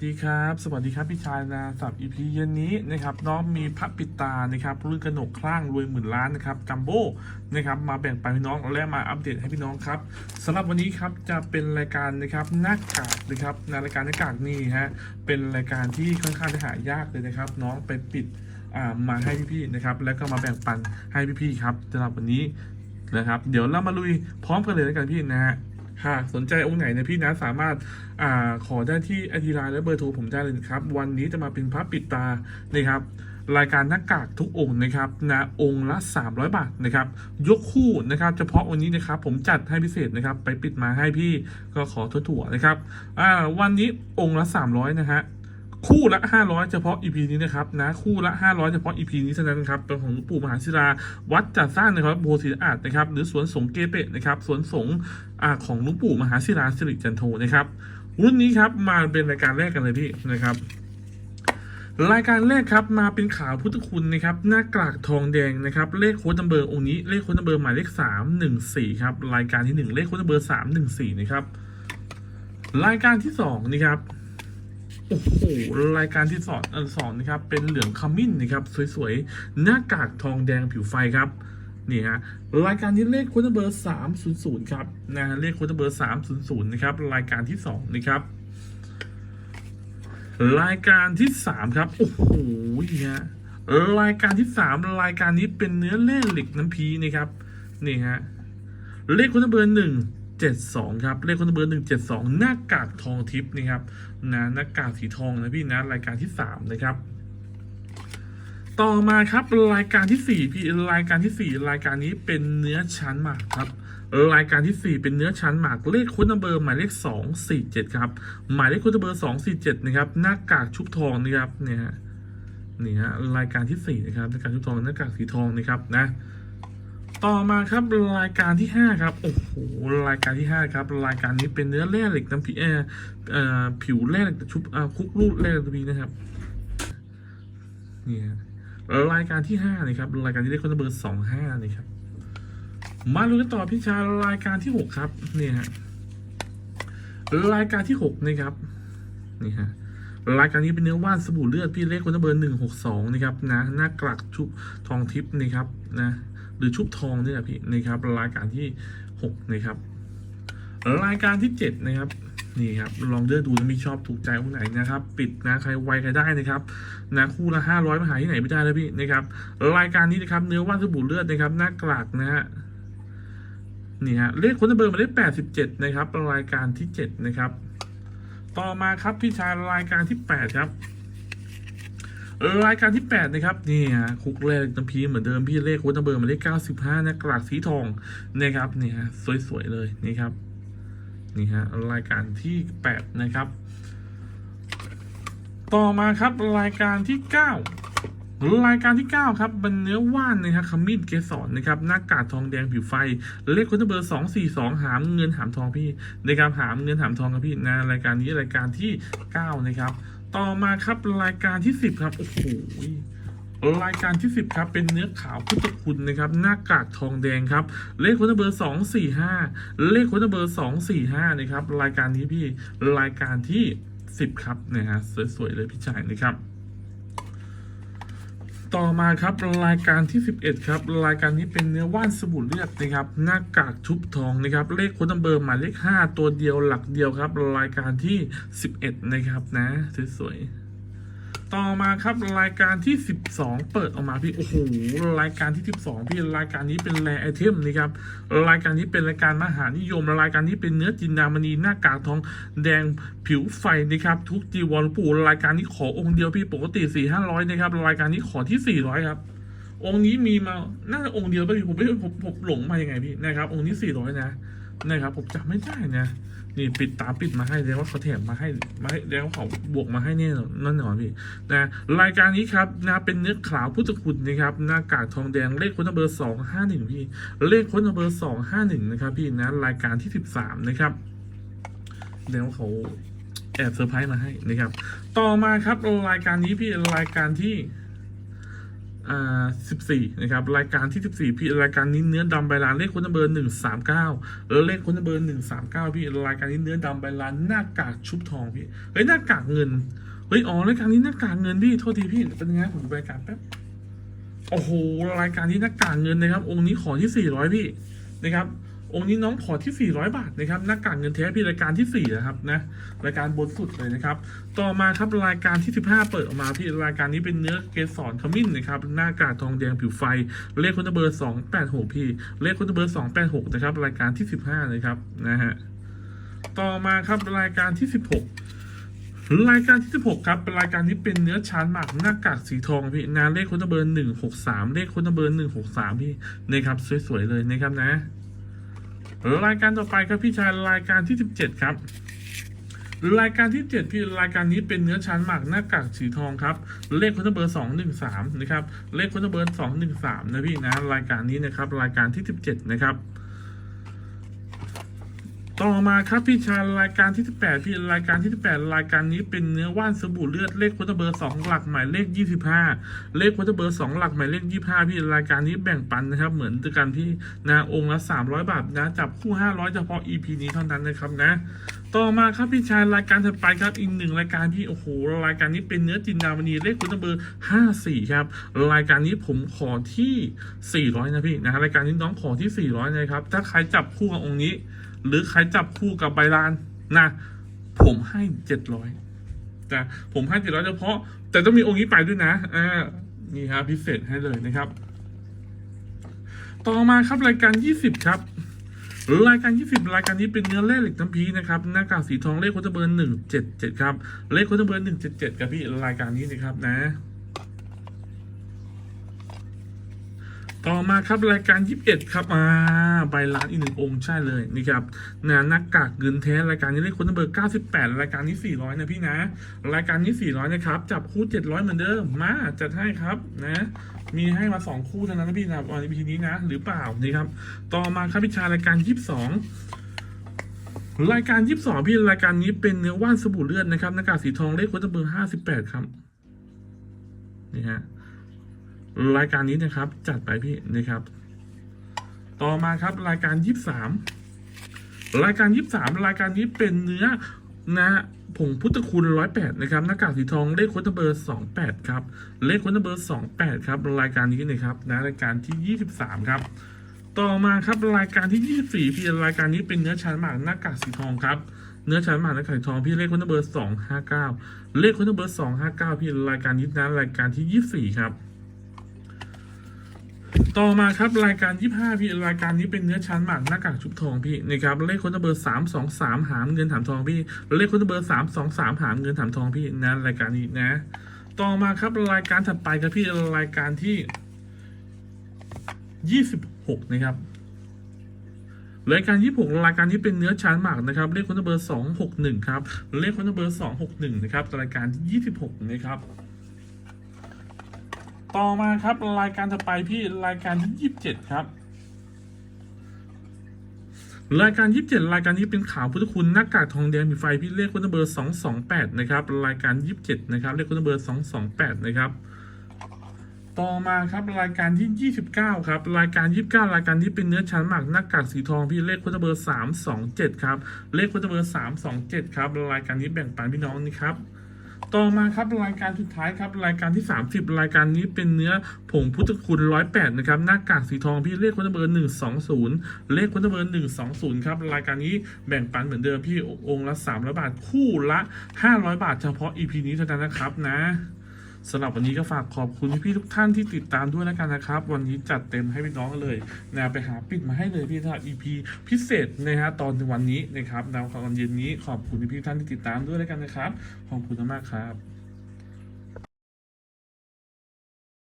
สวัสดีครับ สวัสดีครับพี่ชายนะสำหรับ EP เย็นนี้นะครับน้องมีพระปิดตานะครับรุ่นกระหนกคลั่งรวยหมื่นล้านนะครับจัมโบ้นะครับมาแบ่งปันพี่น้องและมาอัปเดตให้พี่น้องครับสำหรับวันนี้ครับจะเป็นรายการนะครับหน้ากากนะครับในรายการหน้ากากนี่ฮะเป็นรายการที่ค่อนข้างจะหายากเลยนะครับ น้องไปปิดมาให้พี่ๆนะครับแล้วก็มาแบ่งปันให้พี่ๆครับสำหรับวันนี้นะครับ เดี๋ยวเรามาลุยพร้อมกันเลยแล้วกันพี่นะฮะ หากสนใจองค์ไหนนะพี่นะสามารถอ่าขอได้ที่ไอทีไลน์และเบอร์โทรผมได้เลยครับ วันนี้จะมาเป็นพระปิดตานะครับรายการหน้ากากทุกองค์นะครับนะองค์ละ 300 บาทนะครับ ยกคู่นะครับ เฉพาะวันนี้นะครับผมจัดให้พิเศษนะครับ ไปปิดมาให้พี่ก็ขอถั่วๆนะครับอ่าวันนี้องค์ละ 300 นะฮะ คู่ละ 500 เฉพาะ EP นี้นะครับนะคู่ละ 500 เฉพาะ EP นี้เท่านั้นครับเป็นของหลวงปู่มหาศิลาวัดจัดสร้างนะครับโบสถ์ศรีอาดนะครับหรือสวนสงเกเปะนะครับสวนสงอ่าของหลวงปู่มหาศิลาสิริจันโทนะครับรุ่นนี้ครับมาเป็นรายการแรกกันเลยพี่นะครับรายการแรกครับมาเป็นข่าวพุทธคุณนะครับหน้ากากทองแดงนะครับเลขโค้ดนัมเบอร์องค์นี้เลขโค้ดนัมเบอร์หมายเลขสามหนึ่งสี่ครับรายการที่หนึ่งเลขโค้ดนัมเบอร์สามหนึ่งสี่นะครับรายการที่สองนี่ครับ โอ้โหรายการที่สอนอันสอนนะครับ เป็นเหลืองขมิ้นนะครับ สวยๆ หน้ากากทองแดงผิวไฟครับนี่ฮะรายการที่เลขคุณเบอร์สามศูนย์ศูนย์ครับนะฮะเลขคุณเบอร์สามศูนย์ศูนย์นะครับ รายการที่สองนะครับ รายการที่สามครับโอ้โหฮะรายการที่สามรายการนี้เป็นเนื้อแร่เหล็กน้ำพีนะครับนี่ฮะเลขคุณเบอร์หนึ่ง เจ็ดสองครับ เลขคุณเบอร์หนึ่งเจ็ดสองหน้ากากทองทิพย์นะครับนะหน้ากากสีทองนะพี่นะรายการที่สามนะครับ ต่อมาครับรายการที่สี่พี่รายการที่สี่รายการนี้เป็นเนื้อชั้นหมากครับ รายการที่สี่เป็นเนื้อชั้นหมากเลขคุณเบอร์หมายเลขสองสี่เจ็ดครับ หมายเลขคุณเบอร์สองสี่เจ็ดนะครับหน้ากากชุบทองนะครับเนี่ยฮะนี่ฮะรายการที่สี่นะครับหน้ากากชุบทองหน้ากากสีทองนะครับนะ ต่อมาครับรายการที่ห้าครับ โอ้โหรายการที่ห้าครับ รายการนี้เป็นเนื้อแร่เหล็กน้ำพีเอ่อเอ่อผิวแร่เหล็กชุบคุกรูดแร่ตัวนี้นะครับนี่ฮะรายการที่ห้านะครับรายการที่ได้คนเบอร์สองห้านี่ครับมาดูกันต่อพี่ชายรายการที่หกครับนี่ฮะรายการที่หกนะครับนี่ฮะรายการนี้เป็นเนื้อว่านสบู่เลือดพี่เลขคนเบอร์หนึ่งหกสองนะครับนะหน้ากลักชุบทองทิพย์นะครับนะ หรือชุบทองเนี่ยพี่นะครับรายการที่หกนะครับรายการที่เจ็ดนะครับนี่ครับลองเลือกดูนะมีชอบถูกใจคนไหนนะครับ ปิดนะใครไวใครได้นะครับนะคู่ละห้าร้อยมาหาที่ไหนไม่ได้แล้วพี่นะครับรายการนี้นะครับเนื้อว่านสบู่เลือดนะครับหน้ากลากนะฮะนี่ฮะเลขคนเบอร์มาเลขแปดสิบเจ็ดนะครับรายการที่เจ็ดนะครับ ต่อมาครับพี่ชายรายการที่แปดครับ รายการที่ 8 นะครับนี่ฮะคุกแรกน้ำพีเหมือนเดิมพี่เลขวัตเบอร์หมายเลข95นะกลากสีทองนะครับนี่ฮะสวยๆเลยนี่ครับนี่ฮะรายการที่ 8 นะครับ ต่อมาครับรายการที่ 9รายการที่ 9 ครับเป็นเนื้อว่านนะครับขมิ้นเกสรนะครับหน้ากากทองแดงผิวไฟ เลขวัตเบอร์ 242 หามเงินหามทองพี่นะครับหามเงินหามทองครับพี่นะรายการนี้รายการที่ 9 นะครับ ต่อมาครับรายการที่สิบครับโอ้โหรายการที่สิบครับเป็นเนื้อขาวพุทธคุณนะครับหน้ากากทองแดงครับ เลขคนเบอร์สองสี่ห้าเลขคนเบอร์สองสี่ห้านะครับรายการนี้พี่รายการที่สิบครับนะฮะสวยๆเลยพี่ชายนะครับ ต่อมาครับรายการที่ 11 ครับ รายการนี้เป็นเนื้อว่านสบู่เลือดนะครับ หน้ากากชุบทองนะครับ เลขคนเบอร์หมายเลข 5 ตัวเดียวหลักเดียวครับ รายการที่ 11 นะครับนะสวยๆ ต่อมาครับรายการที่ 12 เปิดออกมาพี่โอ้โหรายการที่ 12 พี่รายการนี้เป็นแรไอเทมนะครับรายการนี้เป็นรายการมหานิยมรายการนี้เป็นเนื้อจินดามณีหน้ากากทองแดงผิวไฟนะครับทุกจีวรปู่รายการนี้ขอองค์เดียวพี่ปกติ4 5 0 0นะครับรายการนี้ขอที่ 400 ครับองค์นี้มีมาน่าจะองค์เดียวป่ะพี่ผมไม่ผมผมหลงมายังไงพี่นะครับองค์นี้สี่ร้อยนะ นะครับผมจำไม่ได้นะนี่ปิดตาปิดมาให้แล้วว่าเขาแถมมาให้มาให้แล้วเขาบวกมาให้แน่นอนนั่นหนอนพี่นะรายการนี้ครับนะเป็นเนื้อขาวพุทธคุณนะครับหน้ากากทองแดงเลขคนเบอร์สองห้าหนึ่งพี่เลขคนเบอร์สองห้าหนึ่งนะครับพี่นะรายการที่สิบสามนะครับแล้วเขาแอบเซอร์ไพรส์มาให้นะครับ ต่อมาครับรายการนี้พี่รายการที่ อ่าสิบสี่นะครับ รายการที่สิบสี่พี่ รายการนี้เนื้อดำใบลานเลขคนเบอร์หนึ่งสามเก้าแล้วเลขคนเบอร์หนึ่งสามเก้าพี่ รายการนี้เนื้อดำใบลานหน้ากากชุบทองพี่ เฮ้ยหน้ากากเงิน เฮ้ย อ๋อ รายการนี้หน้ากากเงินพี่ โทษทีพี่ เป็นไงผมดูรายการแป๊บ โอ้โห รายการนี้หน้ากากเงินนะครับ องค์นี้ขอที่สี่ร้อยพี่ นะครับ องค์นี้น้องขอที่ 400 บาทนะครับหน้ากากเงินแท้พี่รายการที่ 4 นะครับนะรายการบนสุดเลยนะครับ ต่อมาครับรายการที่ 15 เปิดออกมาพี่รายการนี้เป็นเนื้อเกสรขมิ้นนะครับหน้ากากทองแดงผิวไฟ เลขคนเบอร์ 286 พี่ เลขคนเบอร์ 286 นะครับ รายการที่ 15 นะครับนะฮะต่อมาครับรายการที่ 16รายการที่ 16 ครับเป็นรายการที่เป็นเนื้อชานหมักหน้ากากสีทองพี่นาเลขคนเบอร์ 163 เลขคนเบอร์ 163 พี่นะครับสวยๆเลยนะครับนะ รายการต่อไปครับพี่ชายรายการที่ 17 ครับรายการที่ 7 พี่รายการนี้เป็นเนื้อชั้นหมักหน้ากากสีทองครับ เลขคุณเบอร์ 213 นะครับ เลขคุณเบอร์ 213 นะพี่นะรายการนี้นะครับรายการที่ 17 นะครับ ต่อมาครับพี่ชายรายการที่ 18 พี่รายการที่ 18 รายการนี้เป็นเนื้อว่านสบู่เลือดเลขคนเบอร์2หลักหมายเลข 25 เลขคนเบอร์2หลักหมายเลข 25 พี่รายการนี้แบ่งปันนะครับ เหมือนกันพี่นะองค์ละ 300 บาทนะจับคู่ 500 เฉพาะ EP นี้เท่านั้นนะครับนะต่อมาครับพี่ชายรายการถัดไปครับอีกหนึ่งรายการที่โอ้โหรายการนี้เป็นเนื้อจินดามณีเลขคุณเบอร์ห้าสี่ครับรายการนี้ผมขอที่สี่ร้อยนะพี่นะรายการนี้น้องขอที่สี่ร้อยนะครับถ้าใครจับคู่กับองค์นี้ หรือใครจับคู่กับใบลานนะผมให้เจ็ดร้อยนะผมให้เจ็ดร้อยเฉพาะ แต่ต้องมีองค์นี้ไปด้วยนะอ่านี่ครับพิเศษให้เลยนะครับ ต่อมาครับรายการยี่สิบครับ รายการ 20 รายการนี้เป็นเนื้อแร่เหล็กน้ำพีนะครับหน้ากากสีทองเลขโคตรเบอร์177 ครับ เลขโคตรเบอร์ 177 ครับพี่รายการนี้นะครับนะ ต่อมาครับรายการ 21 ครับอ่าใบลานอีกหนึ่งองค์ใช่เลยนี่ครับนะน้ากากเงินแท้รายการนี้เลขโคตรเบอร์ 98 รายการนี้ 400 นะพี่นะ รายการนี้ 400 นะครับ จับคู่ 700 เหมือนเดิมมาจัดให้ครับนะมีให้มาสองคู่เท่านั้นนะพี่นะวันนี้นี้นะ หรือเปล่านี่ครับ ต่อมาครับพิชารายการยี่สิบสองรายการยี่สิบสองพี่รายการนี้เป็นเนื้อว่านสบู่เลือดนะครับหน้ากากสีทองเลขวัตเบอร์ห้าสิบแปดครับ นี่ฮะ รายการนี้นะครับ จัดไปพี่นะครับ ต่อมาครับรายการยี่สามรายการยี่สามรายการนี้เป็นเนื้อนะผงพุทธคุณร้อยแปดนะครับหน้ากากสีทองเลขวัตเบอร์สองแปดครับเลขคนเบอร์สองแปดครับรายการนี้นะครับนะรายการที่ยี่สิบสามครับ ต่อมาครับรายการที่ยี่สิบสี่พี่รายการนี้เป็นเนื้อชั้นหมากหน้ากากสีทองครับเนื้อชั้นหมากหน้ากากสีทองพี่เลขคนเบอร์สองห้าเก้าเลขคนเบอร์สองห้าเก้าพี่รายการนี้นะรายการที่ยี่สิบสี่ครับ ต่อมาครับรายการยี่ห้าพี่รายการนี้เป็นเนื้อชั้นหมากหน้ากากชุบทองพี่นะครับเลขคนเบอร์สามสองสามหามเงินถามทองพี่เลขคนเบอร์สามสองสามหามเงินถามทองพี่นะรายการนี้นะ ต่อมาครับรายการถัดไปครับพี่รายการที่ยี่สิบหกนะครับรายการยี่หกรายการที่เป็นเนื้อชานหมากนะครับเลขคนเบอร์สองหกหนึ่งครับเลขคนเบอร์สองหกหนึ่งนะครับรายการที่ยี่สิบหกนะครับ ต่อมาครับรายการถัดไปพี่รายการที่ยี่สิบเจ็ดครับ รายการ27รายการนี้เป็นขาวพุทธคุณหน้ากากทองแดงมีไฟพี่เลขคุณเบอร์228นะครับรายการ27นะครับเลขคุณเบอร์228นะครับต่อมาครับรายการที่ 29 ครับรายการ 29 รายการที่เป็นเนื้อชั้นหมักหน้ากากสีทองพี่เลขคุณเบอร์ 327 ครับเลขคุณเบอร์ 327 ครับรายการนี้แบ่งปันพี่น้องนี่ครับ ต่อมาครับรายการสุดท้ายครับรายการที่ 30 รายการนี้เป็นเนื้อผงพุทธคุณ108นะครับหน้ากากสีทองพี่เลขคุณเบอร์120 เลขคุณเบอร์120ครับรายการนี้แบ่งปันเหมือนเดิมพี่องค์ละ300บาทคู่ละ 500 บาทเฉพาะ EP นี้เท่านั้นนะครับนะ สำหรับวันนี้ก็ฝากขอบคุณพี่ทุกท่านที่ติดตามด้วยแล้วกันนะครับ วันนี้จัดเต็มให้พี่น้องเลยนะไปหาปิดมาให้เลยพี่ท่าน EP พิเศษนะฮะตอนวันนี้นะครับดาวตอนเย็นนี้ขอบคุณพี่ท่านที่ติดตามด้วยแล้วกันนะครับขอบคุณมากครับ